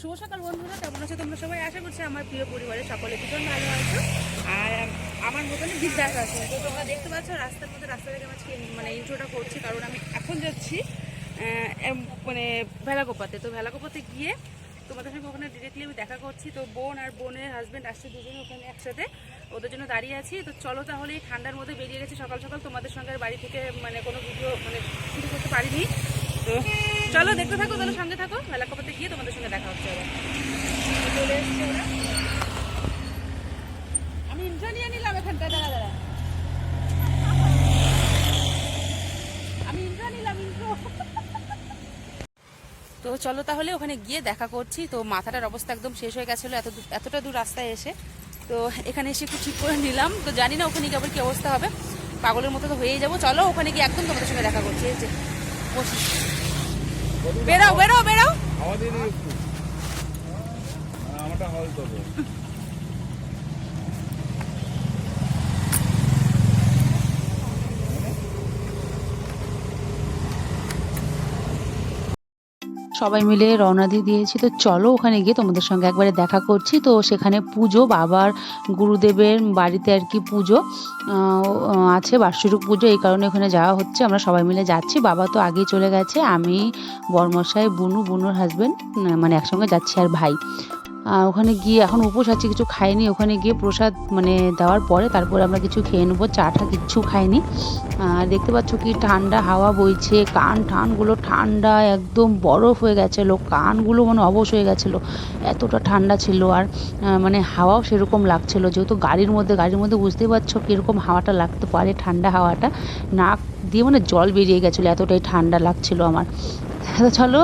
শুভ সকাল বন্ধুরা, কেমন আছো তোমরা সবাই? আশা করছি আমার প্রিয় পরিবারের সকলে ভীষণ ভালো আছো। আর আমার মতনই বিদ্যাস আছে। তো তোমরা দেখতে পাচ্ছ, রাস্তার মধ্যে রাস্তা থেকে আমি আজকে মানে ইন্ট্রোটা করছি, কারণ আমি এখন যাচ্ছি মানে ভেলাকোপাতে তো ভেলাকোপাতে গিয়ে তোমাদের সঙ্গে ওখানে ডিরেক্টলি আমি দেখা করছি। তো বোন আর বোনের হাজব্যান্ড আসছে দুজনে ওখানে একসাথে, ওদের জন্য দাঁড়িয়ে আছি। তো চলো তাহলে এই ঠান্ডার মধ্যে বেরিয়ে গেছি সকাল সকাল। তোমাদের সঙ্গে বাড়ি থেকে মানে কোনো ভিডিও মানে শুরু করতে পারিনি। তো চলো, দেখতে থাকো তাহলে সঙ্গে থাকো। ভেলাকোপাতে গিয়ে তোমাদের সঙ্গে দেখা হচ্ছে চলে আমি ইন্ট্রো নিয়ে নিলাম এখানটায়, দাঁড়া দাঁড়া। আমি তো চলো তাহলে ওখানে গিয়ে দেখা করছি। তো মাথাটার অবস্থা একদম শেষ হয়ে গেছিল, এত এতটা দূর রাস্তায় এসে। তো এখানে এসে একটু ঠিক করে নিলাম। তো জানি না ওখানে গিয়ে আবার কি অবস্থা হবে। পাগলের মতো তো হয়েই যাব। চলো ওখানে গিয়ে একদম তোমাদের সঙ্গে দেখা করছি। এই যে বেরাও বেরো বেরো। আমাদের একটু আমারটা হল তবে। সবাই মিলে রওনা দিয়ে দিয়েছি। তো চলো ওখানে গিয়ে তোমাদের সঙ্গে একবারে দেখা করছি। তো সেখানে পুজো, বাবার, গুরুদেবের বাড়িতে আর কি পুজো আছে বার্ষিক পুজো। এই কারণে ওখানে যাওয়া হচ্ছে। আমরা সবাই মিলে যাচ্ছি। বাবা তো আগেই চলে গেছে। আমি, বর্মশাই, বুনু, বুনুর হাজব্যান্ড মানে একসঙ্গে যাচ্ছি আর ভাই। ওখানে গিয়ে এখন উপোস আছে, কিছু খাইনি। ওখানে গিয়ে প্রসাদ মানে দেওয়ার পরে তারপরে আমরা কিছু খেয়ে নেব চাটা কিচ্ছু খাইনি। আর দেখতে পাচ্ছ কি ঠান্ডা হাওয়া বইছে, কান ঠানগুলো ঠান্ডা, একদম বরফ হয়ে গেছিল, কানগুলো মানে অবশ হয়ে গেছিল। এতটা ঠান্ডা ছিল আর মানে হাওয়াও সেরকম লাগছিল। যেহেতু গাড়ির মধ্যে গাড়ির মধ্যে বুঝতেই পারছ কীরকম হাওয়াটা লাগতে পারে, ঠান্ডা হাওয়াটা। নাক দিয়ে মানে জল বেরিয়ে গেছিল, এতটাই ঠান্ডা লাগছিল আমার। তো চলো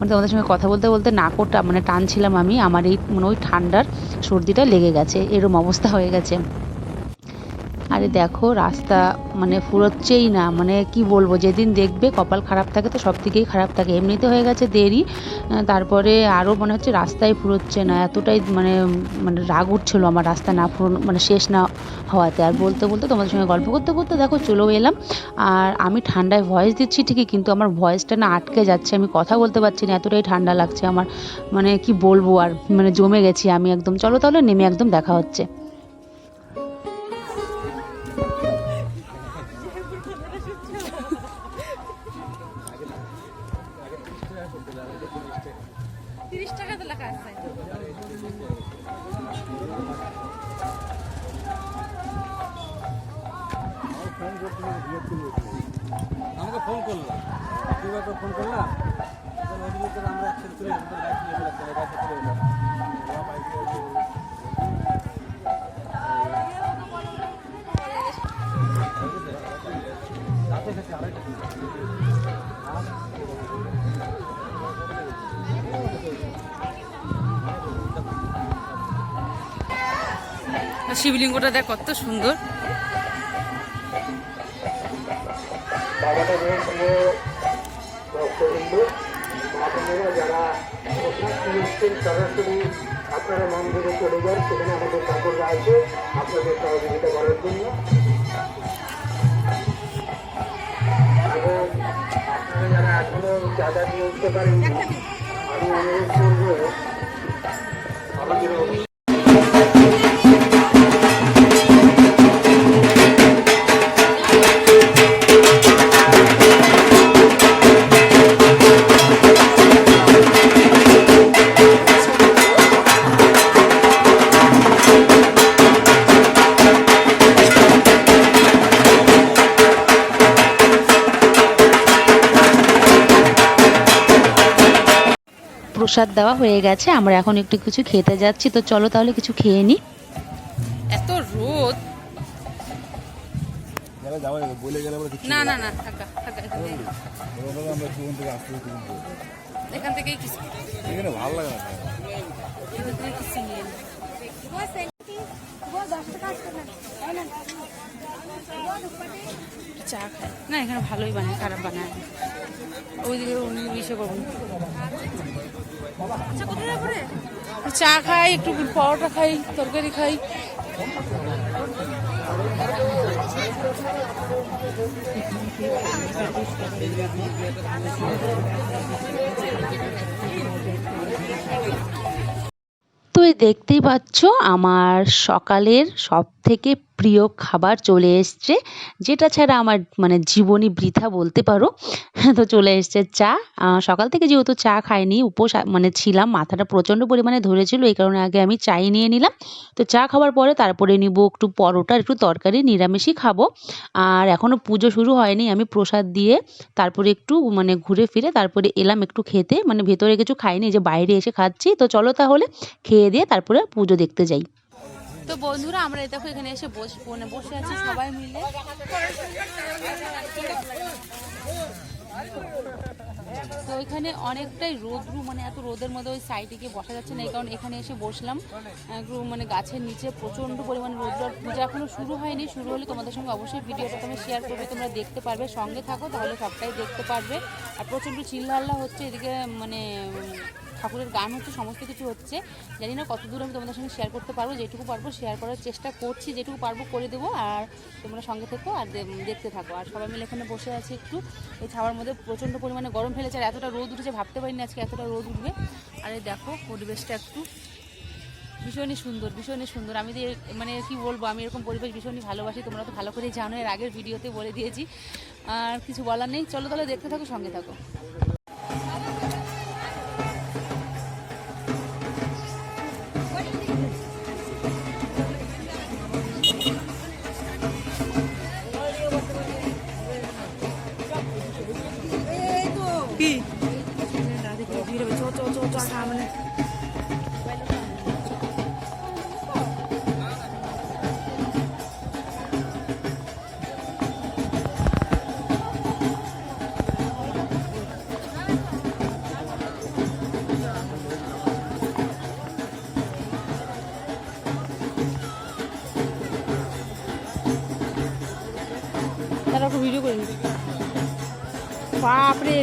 মানে তোমাদের সঙ্গে কথা বলতে বলতে নাকটা মানে টানছিলাম আমি, আমার এই মানে ওই ঠান্ডার সর্দিটা লেগে গেছে, এরম অবস্থা হয়ে গেছে। আরে দেখো, রাস্তা মানে ফুরোচ্ছেই না। মানে কি বলব, যেদিন দেখবে কপাল খারাপ থাকে তো সব দিকেই খারাপ থাকে। এমনিতে হয়ে গেছে দেরি তারপরে আরও মনে হচ্ছে রাস্তায় ফুরোচ্ছে না। এতটাই মানে মানে রাগ উঠছিল আমার রাস্তা না ফুরোনো মানে শেষ না হওয়াতে। আর বলতে বলতে তোমাদের সঙ্গে গল্প করতে করতে দেখো চলেও এলাম। আর আমি ঠান্ডায় ভয়েস দিচ্ছি ঠিকই, কিন্তু আমার ভয়েসটা না আটকে যাচ্ছে। আমি কথা বলতে পারছি না, এতটাই ঠান্ডা লাগছে আমার। মানে কি বলব আর মানে জমে গেছি আমি একদম। চলো তাহলে নেমে একদম দেখা হচ্ছে। শিবলিঙ্গটা দেখ কত সুন্দর। বাবাটা আপনারা যারা এসছেন সরাসরি আপনারা মন্দিরে চলে যান, সেখানে আমাদের ঠাকুররা আছে। আপনাদের সহযোগিতা করার জন্য। এবং আপনারা যারা এখনও চাঁদা নিয়ে উঠতে পারেননি, আমি অনুরোধ করব প্রসাদ দেওয়া হয়ে গেছে আমরা এখন একটু কিছু খেতে যাচ্ছি তো চলো তাহলে কিছু খেয়ে নিই এত রোদ। যারা যাওয়া যাবে বলে গেলে আমরা কিছু না না না। থাকা থাকা এখান থেকেই কিছু। এখানে ভালো লাগে না চা খায় না এখানে ভালোই বানায় খারাপ বানায় ওইদিকে অন্য বিষয় করব না। আচ্ছা? চা খাই একটু পরোটা খাই তরকারি খাই তো দেখতেই পাচ্ছ আমার সকালের সব থেকে প্রিয় খাবার চলে এসছে, যেটা ছাড়া আমার মানে জীবনই বৃথা বলতে পারো। তো চলে এসছে চা। সকাল থেকে যেহেতু চা খাইনি, উপোস মানে ছিলাম, মাথাটা প্রচণ্ড পরিমাণে ধরেছিল, এই কারণে আগে আমি চাই নিয়ে নিলাম। তো চা খাওয়ার পরে তারপরে নিব একটু পরোটা, একটু তরকারি, নিরামিষই খাব। আর এখনও পুজো শুরু হয়নি, আমি প্রসাদ দিয়ে তারপরে একটু মানে ঘুরে ফিরে তারপরে এলাম একটু খেতে। মানে ভেতরে কিছু খাইনি, যে বাইরে এসে খাচ্ছি। তো চলো তাহলে খেয়ে দিয়ে তারপরে পুজো দেখতে যাই। তো বন্ধুরা, আমরা দেখো এখানে এসে বসে মানে বসে আছি সবাই মিলে। তো এখানে অনেকটাই রোদ্রু মানে এত রোদের মধ্যে ওই সাইডে গিয়ে বসা যাচ্ছে না, এই কারণে এখানে এসে বসলাম। মানে গাছের নিচে প্রচণ্ড পরিমাণে রোদ্র। পূজা এখনও শুরু হয়নি, শুরু হলে তোমাদের সঙ্গে অবশ্যই ভিডিওটা তুমি শেয়ার করবে, তোমরা দেখতে পারবে, সঙ্গে থাকো, তাহলে সবটাই দেখতে পারবে। আর প্রচণ্ড চিল্লাল্লা হচ্ছে, এদিকে মানে ঠাকুরের গান হচ্ছে, সমস্ত কিছু হচ্ছে। জানি না কত দূর আমি তোমাদের সঙ্গে শেয়ার করতে পারব, যেটুকু পারব শেয়ার করার চেষ্টা করছি, যেটুকু পারব করে দেবো, আর তোমরা সঙ্গে থেকো আর দেখতে থাকো। আর সবাই মিলে এখানে বসে আছি একটু। এই ছাওয়ার মধ্যে প্রচণ্ড পরিমাণে গরম ফেলেছে, আর এতটা রোদ উঠেছে, ভাবতে পারিনি আজকে এতটা রোদ উঠবে। আর এই দেখো পরিবেশটা একটু ভীষণই সুন্দর ভীষণই সুন্দর। আমি মানে কি বলব, আমি এরকম পরিবেশ ভীষণই ভালোবাসি, তোমরা তো ভালো করেই জানো, এর আগের ভিডিওতে বলে দিয়েছি। আর কিছু বলার নেই, চলো তাহলে দেখতে থাকো, সঙ্গে থাকো।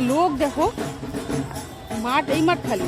লোক দেখো মাঠ এই মাঠ খালি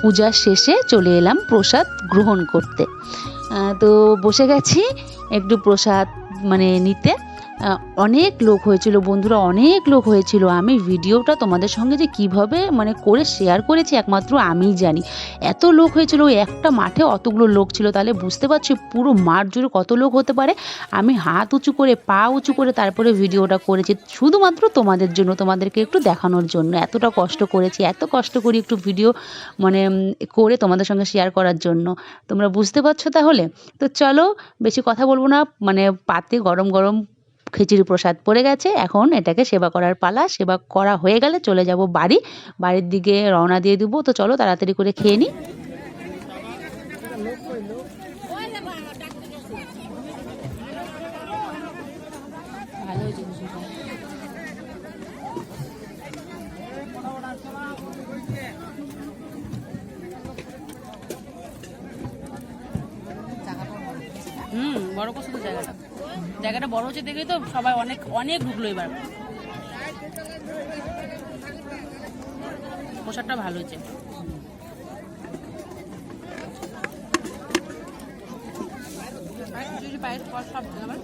পূজার শেষে চলে এলাম প্রসাদ গ্রহণ করতে। তো বসে গেছি একটু প্রসাদ মানে নিতে। অনেক লোক হয়েছিল, বন্ধুরা অনেক লোক হয়েছিল। আমি ভিডিওটা তোমাদের সঙ্গে যে কীভাবে মানে করে শেয়ার করেছি, একমাত্র আমিই জানি। এত লোক হয়েছিল, ওই একটা মাঠে অতগুলো লোক ছিল, তাহলে বুঝতে পারছি পুরো মাঠ জুড়ে কত লোক হতে পারে। আমি হাত উঁচু করে, পা উঁচু করে তারপরে ভিডিওটা করেছি, শুধুমাত্র তোমাদের জন্য, তোমাদেরকে একটু দেখানোর জন্য। এতটা কষ্ট করেছি, এত কষ্ট করি একটু ভিডিও মানে করে তোমাদের সঙ্গে শেয়ার করার জন্য। তোমরা বুঝতে পারছ তাহলে? তো চলো, বেশি কথা বলব না মানে পাতে গরম গরম খিচুড়ি প্রসাদ পড়ে গেছে, এখন এটাকে সেবা করার পালা, সেবা করা হয়ে গেলে চলে যাব বাড়ি। বাড়ির দিকে রওনা দিয়ে দেবো, তো চলো তাড়াতাড়ি করে খেয়ে নিই হুম, বড় তো জায়গাটা। জায়গাটা বড় হচ্ছে দেখেই তো সবাই অনেক অনেক ঢুকলো এবার। প্রসাদটা ভালো আবার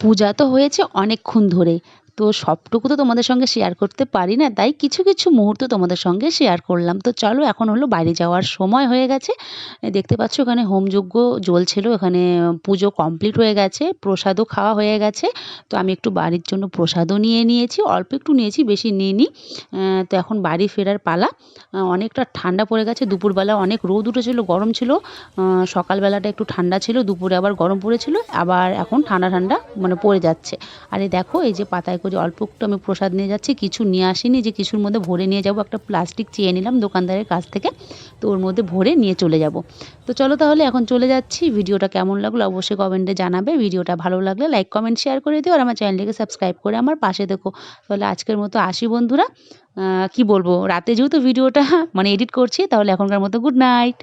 পূজা তো হয়েছে অনেকক্ষণ ধরে। তো সবটুকু তো তোমাদের সঙ্গে শেয়ার করতে পারি না, তাই কিছু কিছু মুহূর্ত তোমাদের সঙ্গে শেয়ার করলাম। তো চলো এখন হলো বাইরে যাওয়ার সময় হয়ে গেছে। দেখতে পাচ্ছ এখানে হোমযজ্ঞ জ্বলছিল, এখানে পুজো কমপ্লিট হয়ে গেছে, প্রসাদও খাওয়া হয়ে গেছে। তো আমি একটু বাড়ির জন্য প্রসাদও নিয়ে নিয়েছি, অল্প একটু নিয়েছি, বেশি নিইনি। তো এখন বাড়ি ফেরার পালা। অনেকটা ঠান্ডা পড়ে গেছে, দুপুরবেলা অনেক রোদ উঠেছিল, গরম ছিল। সকালবেলাটা একটু ঠান্ডা ছিল, দুপুরে আবার গরম পড়েছিল, আবার এখন ঠান্ডা ঠান্ডা মানে পড়ে যাচ্ছে। আর দেখো, এই যে পাতায় করে, অল্প একটু আমি প্রসাদ নিয়ে যাচ্ছি, কিছু নিয়ে আসিনি, যে কিছুর মধ্যে ভরে নিয়ে যাব, একটা প্লাস্টিক চেয়ে নিলাম দোকানদারের কাছ থেকে, তো ওর মধ্যে ভরে নিয়ে চলে যাব। তো চলো তাহলে এখন চলে যাচ্ছি, ভিডিওটা কেমন লাগল অবশ্যই কমেন্টে জানাবে, ভিডিওটা ভালো লাগলে লাইক কমেন্ট শেয়ার করে দিও, আর আমার চ্যানেলটিকে সাবস্ক্রাইব করে আমার পাশে দেখো তাহলে আজকের মতো আসি বন্ধুরা কি বলব, রাতে যেহেতু ভিডিওটা মানে এডিট করছি, তাহলে এখনকার মতো গুড নাইট